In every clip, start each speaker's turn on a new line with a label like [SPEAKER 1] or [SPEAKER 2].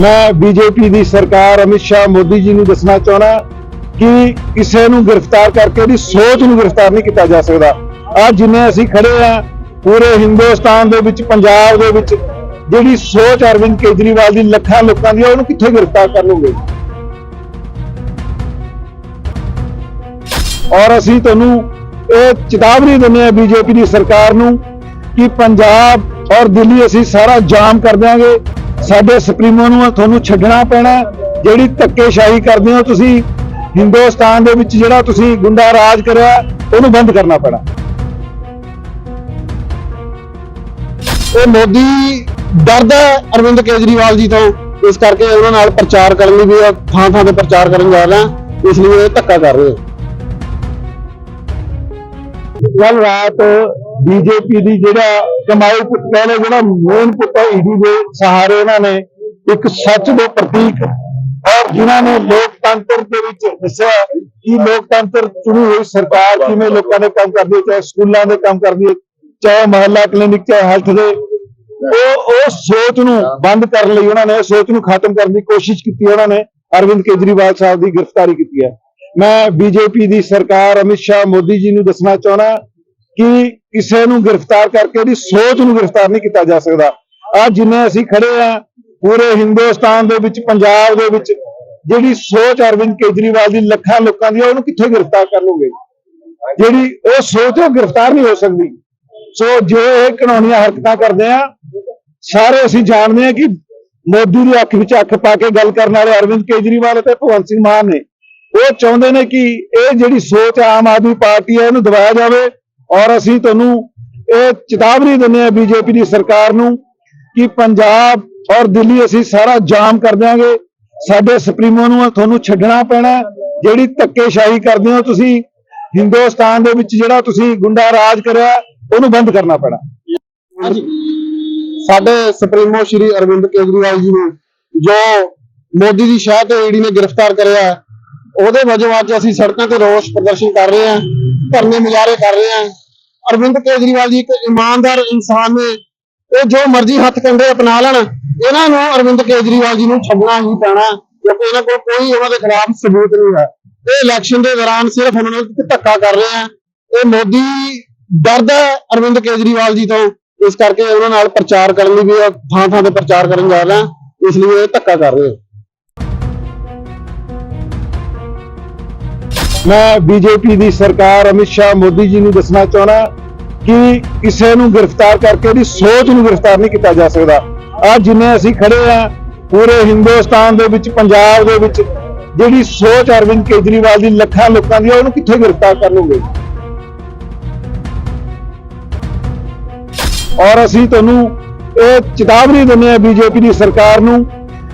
[SPEAKER 1] ਮੈਂ ਬੀਜੇਪੀ ਦੀ ਸਰਕਾਰ ਅਮਿਤ ਸ਼ਾਹ ਮੋਦੀ ਜੀ ਨੂੰ ਦੱਸਣਾ ਚਾਹਣਾ ਕਿ ਕਿਸੇ ਨੂੰ ਗ੍ਰਿਫਤਾਰ ਕਰਕੇ ਉਹਦੀ ਸੋਚ ਨੂੰ ਗ੍ਰਿਫਤਾਰ ਨਹੀਂ ਕੀਤਾ ਜਾ ਸਕਦਾ। ਅੱਜ ਜਿੰਨੇ ਅਸੀਂ ਖੜੇ ਆ ਪੂਰੇ ਹਿੰਦੁਸਤਾਨ ਦੇ ਵਿੱਚ ਪੰਜਾਬ ਦੇ ਵਿੱਚ ਜਿਹੜੀ ਸੋਚ ਅਰਵਿੰਦ ਕੇਜਰੀਵਾਲ ਦੀ ਲੱਖਾਂ ਲੋਕਾਂ ਦੀ ਆ, ਉਹਨੂੰ ਕਿੱਥੇ ਗ੍ਰਿਫਤਾਰ ਕਰ ਲਓਗੇ ਔਰ ਅਸੀਂ ਤੁਹਾਨੂੰ ਇਹ ਚੇਤਾਵਨੀ ਦਿੰਦੇ ਆ ਬੀਜੇਪੀ ਦੀ ਸਰਕਾਰ ਨੂੰ ਕਿ ਪੰਜਾਬ ਔਰ ਦਿੱਲੀ ਅਸੀਂ ਸਾਰਾ ਜਾਮ ਕਰ ਦਿਆਂਗੇ। ਸਾਡੇ ਸੁਪਰੀਮੋ ਨੂੰ ਤੁਹਾਨੂੰ ਛੱਡਣਾ ਪੈਣਾ ਜਿਹੜੀ ਧੱਕੇਸ਼ਾਹੀ ਕਰਦੇ ਹੋ ਤੁਸੀਂ, ਹਿੰਦੁਸਤਾਨ ਦੇ ਵਿੱਚ ਜਿਹੜਾ ਤੁਸੀਂ ਗੁੰਡਾ ਰਾਜ ਕਰਿਆ, ਉਹਨੂੰ ਬੰਦ ਕਰਨਾ ਪੈਣਾ।
[SPEAKER 2] ਉਹ ਮੋਦੀ ਡਰਦਾ ਅਰਵਿੰਦ ਕੇਜਰੀਵਾਲ ਜੀ ਤੋਂ। ਇਸ ਕਰਕੇ ਉਹਨਾਂ ਨਾਲ ਪ੍ਰਚਾਰ ਕਰਨ ਲਈ ਵੀ ਥਾਂ ਥਾਂ ਤੇ ਪ੍ਰਚਾਰ ਕਰਨ ਜਾ ਰਿਹਾ ਇਸ ਲਈ ਇਹ ਧੱਕਾ ਕਰ ਰਹੇ ਆ
[SPEAKER 1] ਕੱਲ ਰਾਤ ਬੀਜੇਪੀ ਦੀ ਜਿਹੜਾ ਕਮਾਈ ਪੁੱਤ ਕਹਿੰਦੇ ਜਿਹੜਾ ਮੇਨ ਪੁੱਤ ਈਡੀ ਦੇ ਸਹਾਰੇ ਉਹਨਾਂ ਨੇ ਇੱਕ ਸੱਚ ਦੇ ਪ੍ਰਤੀਕ ਔਰ ਜਿਨ੍ਹਾਂ ਨੇ ਲੋਕਤੰਤਰ ਦੇ ਵਿੱਚ ਦੱਸਿਆ ਕਿ ਲੋਕਤੰਤਰ ਚੁਣੀ ਹੋਈ ਸਰਕਾਰ ਕਿਵੇਂ ਲੋਕਾਂ ਦੇ ਕੰਮ ਕਰਦੀ ਹੈ, ਚਾਹੇ ਸਕੂਲਾਂ ਦੇ ਕੰਮ ਕਰਦੀ ਹੈ, ਚਾਹੇ ਮਹੱਲਾ ਕਲੀਨਿਕ, ਚਾਹੇ ਹੈਲਥ ਦੇ। ਉਹ ਉਹ ਸੋਚ ਨੂੰ ਬੰਦ ਕਰਨ ਲਈ ਉਹਨਾਂ ਨੇ ਸੋਚ ਨੂੰ ਖਤਮ ਕਰਨ ਦੀ ਕੋਸ਼ਿਸ਼ ਕੀਤੀ ਉਹਨਾਂ ਨੇ। ਅਰਵਿੰਦ ਕੇਜਰੀਵਾਲ ਸਾਹਿਬ ਦੀ ਗ੍ਰਿਫਤਾਰੀ ਕੀਤੀ ਹੈ। ਮੈਂ ਬੀਜੇਪੀ ਦੀ ਸਰਕਾਰ ਅਮਿਤ ਸ਼ਾਹ ਮੋਦੀ ਜੀ ਨੂੰ ਦੱਸਣਾ ਚਾਹੁੰਦਾ ਕਿ ਕਿਸੇ ਨੂੰ ਗ੍ਰਿਫਤਾਰ ਕਰਕੇ ਉਹਦੀ ਸੋਚ ਨੂੰ ਗ੍ਰਿਫਤਾਰ ਨਹੀਂ ਕੀਤਾ ਜਾ ਸਕਦਾ। ਅੱਜ ਜਿੰਨੇ ਅਸੀਂ ਖੜੇ ਆ ਪੂਰੇ ਹਿੰਦੁਸਤਾਨ ਦੇ ਵਿੱਚ ਪੰਜਾਬ ਦੇ ਵਿੱਚ ਜਿਹੜੀ ਸੋਚ ਅਰਵਿੰਦ ਕੇਜਰੀਵਾਲ ਦੀ ਲੱਖਾਂ ਲੋਕਾਂ ਦੀ ਆ, ਉਹਨੂੰ ਕਿੱਥੇ ਗ੍ਰਿਫਤਾਰ ਕਰ ਲਓਗੇ? ਜਿਹੜੀ ਉਹ ਸੋਚ ਉਹ ਗ੍ਰਿਫਤਾਰ ਨਹੀਂ ਹੋ ਸਕਦੀ। ਸੋ ਜੋ ਇਹ ਕਾਨੂੰਨੀਆਂ ਹਰਕਤਾਂ ਕਰਦੇ ਆ ਸਾਰੇ ਅਸੀਂ ਜਾਣਦੇ ਆ ਕਿ ਮੋਦੀ ਦੀ ਅੱਖ ਵਿੱਚ ਅੱਖ ਪਾ ਕੇ ਗੱਲ ਕਰਨ ਵਾਲੇ ਅਰਵਿੰਦ ਕੇਜਰੀਵਾਲ ਅਤੇ ਭਗਵੰਤ ਸਿੰਘ ਮਾਨ ਨੇ। ਉਹ ਚਾਹੁੰਦੇ ਨੇ ਕਿ ਇਹ ਜਿਹੜੀ ਸੋਚ ਆਮ ਆਦਮੀ ਪਾਰਟੀ ਹੈ ਇਹਨੂੰ ਦਬਾਇਆ ਜਾਵੇ ਔਰ ਅਸੀਂ ਤੁਹਾਨੂੰ ਇਹ ਚੇਤਾਵਨੀ ਦਿੰਦੇ ਆ ਬੀਜੇਪੀ ਦੀ ਸਰਕਾਰ ਨੂੰ ਕਿ ਪੰਜਾਬ ਔਰ ਦਿੱਲੀ ਅਸੀਂ ਸਾਰਾ ਜਾਮ ਕਰ ਦਿਆਂਗੇ। ਸਾਡੇ ਸੁਪਰੀਮੋ ਨੂੰ ਤੁਹਾਨੂੰ ਛੱਡਣਾ ਪੈਣਾ ਜਿਹੜੀ ਧੱਕੇਸ਼ਾਹੀ ਕਰਦੇ ਹੋ ਤੁਸੀਂ, ਹਿੰਦੁਸਤਾਨ ਦੇ ਵਿੱਚ ਜਿਹੜਾ ਤੁਸੀਂ ਗੁੰਡਾ ਰਾਜ ਕਰਿਆ, ਉਹਨੂੰ ਬੰਦ ਕਰਨਾ ਪੈਣਾ।
[SPEAKER 2] ਸਾਡੇ ਸੁਪਰੀਮੋ ਸ਼੍ਰੀ ਅਰਵਿੰਦ ਕੇਜਰੀਵਾਲ ਜੀ ਨੂੰ ਜੋ ਮੋਦੀ ਦੀ ਸ਼ਾਹ ਤੇ ਈਡੀ ਨੇ ਗ੍ਰਿਫਤਾਰ ਕਰਿਆ ਉਹਦੇ ਵਜੋਂ ਅੱਜ ਅਸੀਂ ਸੜਕਾਂ ਤੇ ਰੋਸ ਪ੍ਰਦਰਸ਼ਨ ਕਰ ਰਹੇ ਹਾਂ, ਧਰਨੇ ਮੁਜ਼ਾਹਰੇ ਕਰ ਰਹੇ ਹਾਂ। ਅਰਵਿੰਦ ਕੇਜਰੀਵਾਲ ਜੀ ਇੱਕ ਇਮਾਨਦਾਰ ਇਨਸਾਨ ਨੇ ਇਹ ਜੋ ਮਰਜ਼ੀ ਹੱਥ ਕੰਡੇ ਅਪਣਾ ਲੈਣ, ਇਹਨਾਂ ਨੂੰ ਅਰਵਿੰਦ ਕੇਜਰੀਵਾਲ ਜੀ ਨੂੰ ਛੱਡਣਾ ਹੀ ਪੈਣਾ, ਕਿਉਂਕਿ ਇਹਨਾਂ ਕੋਲ ਕੋਈ ਉਹਨਾਂ ਦੇ ਖਿਲਾਫ ਸਬੂਤ ਨਹੀਂ ਹੈ। ਇਹ ਇਲੈਕਸ਼ਨ ਦੇ ਦੌਰਾਨ ਸਿਰਫ ਉਹਨਾਂ ਨਾਲ ਧੱਕਾ ਕਰ ਰਹੇ ਆ ਇਹ ਮੋਦੀ ਡਰਦਾ ਅਰਵਿੰਦ ਕੇਜਰੀਵਾਲ ਜੀ ਤੋਂ, ਇਸ ਕਰਕੇ ਉਹਨਾਂ ਨਾਲ ਪ੍ਰਚਾਰ ਕਰਨ ਲਈ ਵੀ ਥਾਂ ਥਾਂ ਤੇ ਪ੍ਰਚਾਰ ਕਰਨ ਜਾ ਰਹੇ ਹਾਂ, ਇਸ ਲਈ ਇਹ ਧੱਕਾ ਕਰ ਰਹੇ ਆ
[SPEAKER 1] ਮੈਂ ਬੀਜੇਪੀ ਦੀ ਸਰਕਾਰ ਅਮਿਤ ਸ਼ਾਹ ਮੋਦੀ ਜੀ ਨੂੰ ਦੱਸਣਾ ਚਾਹਣਾ ਕਿ ਕਿਸੇ ਨੂੰ ਗ੍ਰਿਫਤਾਰ ਕਰਕੇ ਉਹਦੀ ਸੋਚ ਨੂੰ ਗ੍ਰਿਫਤਾਰ ਨਹੀਂ ਕੀਤਾ ਜਾ ਸਕਦਾ। ਅੱਜ ਜਿੰਨੇ ਅਸੀਂ ਖੜੇ ਆ ਪੂਰੇ ਹਿੰਦੁਸਤਾਨ ਦੇ ਵਿੱਚ ਪੰਜਾਬ ਦੇ ਵਿੱਚ ਜਿਹੜੀ ਸੋਚ ਅਰਵਿੰਦ ਕੇਜਰੀਵਾਲ ਦੀ ਲੱਖਾਂ ਲੋਕਾਂ ਦੀ ਆ, ਉਹਨੂੰ ਕਿੱਥੇ ਗ੍ਰਿਫਤਾਰ ਕਰ ਲਓਗੇ ਔਰ ਅਸੀਂ ਤੁਹਾਨੂੰ ਇਹ ਚੇਤਾਵਨੀ ਦਿੰਦੇ ਆ ਬੀਜੇਪੀ ਦੀ ਸਰਕਾਰ ਨੂੰ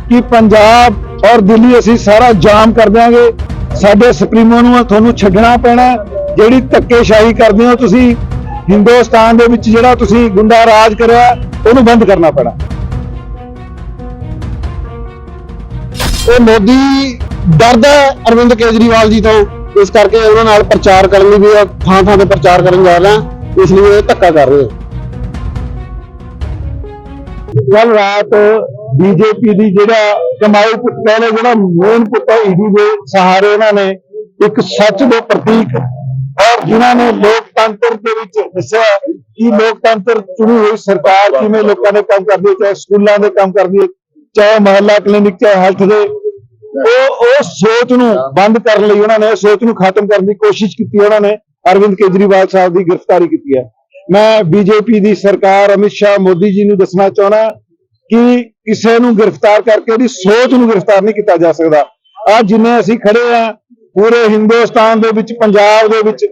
[SPEAKER 1] ਕਿ ਪੰਜਾਬ ਔਰ ਦਿੱਲੀ ਅਸੀਂ ਸਾਰਾ ਜਾਮ ਕਰ ਦਿਆਂਗੇ। ਸਾਡੇ ਸੁਪਰੀਮੋ ਨੂੰ ਤੁਹਾਨੂੰ ਛੱਡਣਾ ਪੈਣਾ, ਜਿਹੜੀ ਧੱਕੇਸ਼ਾਹੀ ਕਰਦੇ ਹੋ ਤੁਸੀਂ, ਹਿੰਦੁਸਤਾਨ ਦੇ ਵਿੱਚ ਜਿਹੜਾ ਤੁਸੀਂ ਗੁੰਡਾ ਰਾਜ ਕਰਿਆ, ਉਹਨੂੰ ਬੰਦ ਕਰਨਾ ਪੈਣਾ।
[SPEAKER 2] ਉਹ ਮੋਦੀ ਡਰਦਾ ਅਰਵਿੰਦ ਕੇਜਰੀਵਾਲ ਜੀ ਤੋਂ, ਇਸ ਕਰਕੇ ਉਹਨਾਂ ਨਾਲ ਪ੍ਰਚਾਰ ਕਰਨ ਲਈ ਵੀ ਥਾਂ ਥਾਂ ਤੇ ਪ੍ਰਚਾਰ ਕਰਨ ਜਾ ਰਹੇ ਇਸ ਲਈ ਇਹ ਧੱਕਾ ਕਰ ਰਹੇ ਆ
[SPEAKER 1] ਕੱਲ ਰਾਤ ਬੀਜੇਪੀ ਦੀ ਜਿਹੜਾ ਕਮਾਈ ਪੁੱਤ ਕਹਿੰਦੇ ਜਿਹੜਾ ਮੇਨ ਪੁੱਤ ਈਡੀ ਦੇ ਸਹਾਰੇ ਉਹਨਾਂ ਨੇ ਇੱਕ ਸੱਚ ਦੇ ਪ੍ਰਤੀਕ ਔਰ ਜਿਨ੍ਹਾਂ ਨੇ ਲੋਕਤੰਤਰ ਦੇ ਵਿੱਚ ਦੱਸਿਆ ਕਿ ਲੋਕਤੰਤਰ ਚੁਣੀ ਹੋਈ ਸਰਕਾਰ ਕਿਵੇਂ ਲੋਕਾਂ ਦੇ ਕੰਮ ਕਰਦੀ ਹੈ, ਚਾਹੇ ਸਕੂਲਾਂ ਦੇ ਕੰਮ ਕਰਦੀ ਹੈ, ਚਾਹੇ ਮਹੱਲਾ ਕਲੀਨਿਕ, ਚਾਹੇ ਹੈਲਥ ਦੇ। ਉਹ ਉਹ ਸੋਚ ਨੂੰ ਬੰਦ ਕਰਨ ਲਈ ਉਹਨਾਂ ਨੇ, ਸੋਚ ਨੂੰ ਖਤਮ ਕਰਨ ਦੀ ਕੋਸ਼ਿਸ਼ ਕੀਤੀ ਉਹਨਾਂ ਨੇ। ਅਰਵਿੰਦ ਕੇਜਰੀਵਾਲ ਸਾਹਿਬ ਦੀ ਗ੍ਰਿਫਤਾਰੀ ਕੀਤੀ ਹੈ। ਮੈਂ ਬੀਜੇਪੀ ਦੀ ਸਰਕਾਰ ਅਮਿਤ ਸ਼ਾਹ ਮੋਦੀ ਜੀ ਨੂੰ ਦੱਸਣਾ ਚਾਹਣਾ ਕਿ ਕਿਸੇ ਨੂੰ ਗ੍ਰਿਫਤਾਰ ਕਰਕੇ ਉਹਦੀ ਸੋਚ ਨੂੰ ਗ੍ਰਿਫਤਾਰ ਨਹੀਂ ਕੀਤਾ ਜਾ ਸਕਦਾ। ਅੱਜ ਜਿੰਨੇ ਅਸੀਂ ਖੜੇ ਆ ਪੂਰੇ ਹਿੰਦੁਸਤਾਨ ਦੇ ਵਿੱਚ ਪੰਜਾਬ ਦੇ ਵਿੱਚ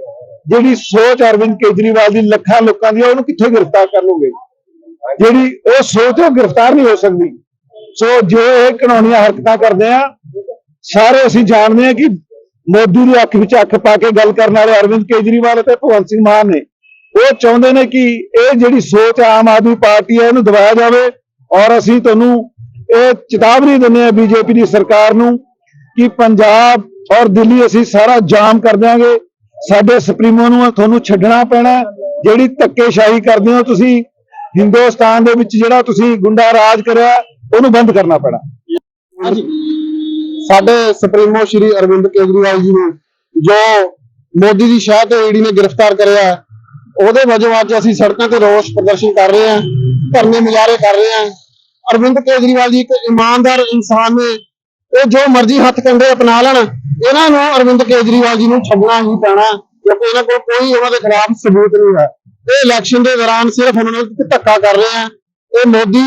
[SPEAKER 1] ਜਿਹੜੀ ਸੋਚ ਅਰਵਿੰਦ ਕੇਜਰੀਵਾਲ ਦੀ ਲੱਖਾਂ ਲੋਕਾਂ ਦੀ ਆ, ਉਹਨੂੰ ਕਿੱਥੇ ਗ੍ਰਿਫਤਾਰ ਕਰ ਲਓਗੇ? ਜਿਹੜੀ ਉਹ ਸੋਚ ਉਹ ਗ੍ਰਿਫਤਾਰ ਨਹੀਂ ਹੋ ਸਕਦੀ। ਸੋ ਜੋ ਇਹ ਕਾਨੂੰਨੀਆਂ ਹਰਕਤਾਂ ਕਰਦੇ ਆ ਸਾਰੇ ਅਸੀਂ ਜਾਣਦੇ ਆ ਕਿ ਮੋਦੀ ਦੀ ਅੱਖ ਵਿੱਚ ਅੱਖ ਪਾ ਕੇ ਗੱਲ ਕਰਨ ਵਾਲੇ ਅਰਵਿੰਦ ਕੇਜਰੀਵਾਲ ਅਤੇ ਭਗਵੰਤ ਸਿੰਘ ਮਾਨ ਨੇ। ਉਹ ਚਾਹੁੰਦੇ ਨੇ ਕਿ ਇਹ ਜਿਹੜੀ ਸੋਚ ਆਮ ਆਦਮੀ ਪਾਰਟੀ ਹੈ ਇਹਨੂੰ ਦਬਾਇਆ ਜਾਵੇ। ਔਰ ਅਸੀਂ ਤੁਹਾਨੂੰ ਇਹ ਚੇਤਾਵਨੀ ਦਿੰਦੇ ਆ ਬੀਜੇਪੀ ਦੀ ਸਰਕਾਰ ਨੂੰ ਕਿ ਪੰਜਾਬ ਔਰ ਦਿੱਲੀ ਅਸੀਂ ਸਾਰਾ ਜਾਮ ਕਰ ਦਿਆਂਗੇ। ਸਾਡੇ ਸੁਪਰੀਮੋ ਨੂੰ ਤੁਹਾਨੂੰ ਛੱਡਣਾ ਪੈਣਾ ਜਿਹੜੀ ਧੱਕੇਸ਼ਾਹੀ ਕਰਦੇ ਹੋ ਤੁਸੀਂ, ਹਿੰਦੁਸਤਾਨ ਦੇ ਵਿੱਚ ਜਿਹੜਾ ਤੁਸੀਂ ਗੁੰਡਾ ਰਾਜ ਕਰਿਆ, ਉਹਨੂੰ ਬੰਦ ਕਰਨਾ ਪੈਣਾ।
[SPEAKER 2] ਸਾਡੇ ਸੁਪਰੀਮੋ ਸ਼੍ਰੀ ਅਰਵਿੰਦ ਕੇਜਰੀਵਾਲ ਜੀ ਨੂੰ ਜੋ ਮੋਦੀ ਦੀ ਸ਼ਾਹ ਤੇ ਈਡੀ ਨੇ ਗ੍ਰਿਫਤਾਰ ਕਰਿਆ ਉਹਦੇ ਵਜੋਂ ਅੱਜ ਅਸੀਂ ਸੜਕਾਂ ਤੇ ਰੋਸ ਪ੍ਰਦਰਸ਼ਨ ਕਰ ਰਹੇ ਹਾਂ, ਧਰਨੇ ਮੁਜ਼ਾਹਰੇ ਕਰ ਰਹੇ ਹਾਂ। ਅਰਵਿੰਦ ਕੇਜਰੀਵਾਲ ਜੀ ਇੱਕ ਇਮਾਨਦਾਰ ਇਨਸਾਨ ਨੇ, ਉਹ ਜੋ ਮਰਜ਼ੀ ਹੱਥ ਕੰਡੇ ਅਪਣਾ ਲੈਣ, ਇਹਨਾਂ ਨੂੰ ਅਰਵਿੰਦ ਕੇਜਰੀਵਾਲ ਜੀ ਨੂੰ ਛੱਡਣਾ ਹੀ ਪੈਣਾ, ਕਿਉਂਕਿ ਇਹਨਾਂ ਕੋਲ ਕੋਈ ਉਹਨਾਂ ਦੇ ਖਿਲਾਫ ਸਬੂਤ ਨਹੀਂ ਹੈ। ਇਹ ਇਲੈਕਸ਼ਨ ਦੇ ਦੌਰਾਨ ਸਿਰਫ ਉਹਨਾਂ ਨਾਲ ਧੱਕਾ ਕਰ ਰਹੇ ਆ ਇਹ ਮੋਦੀ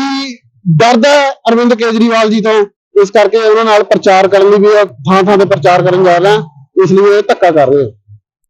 [SPEAKER 2] ਡਰਦਾ ਹੈ ਅਰਵਿੰਦ ਕੇਜਰੀਵਾਲ ਜੀ ਤੋਂ, ਇਸ ਕਰਕੇ ਉਹਨਾਂ ਨਾਲ ਪ੍ਰਚਾਰ ਕਰਨ ਲਈ ਵੀ ਥਾਂ ਥਾਂ ਤੇ ਪ੍ਰਚਾਰ ਕਰਨ ਜਾ ਰਿਹਾ ਇਸ ਲਈ ਇਹ ਧੱਕਾ ਕਰ ਰਹੇ ਆ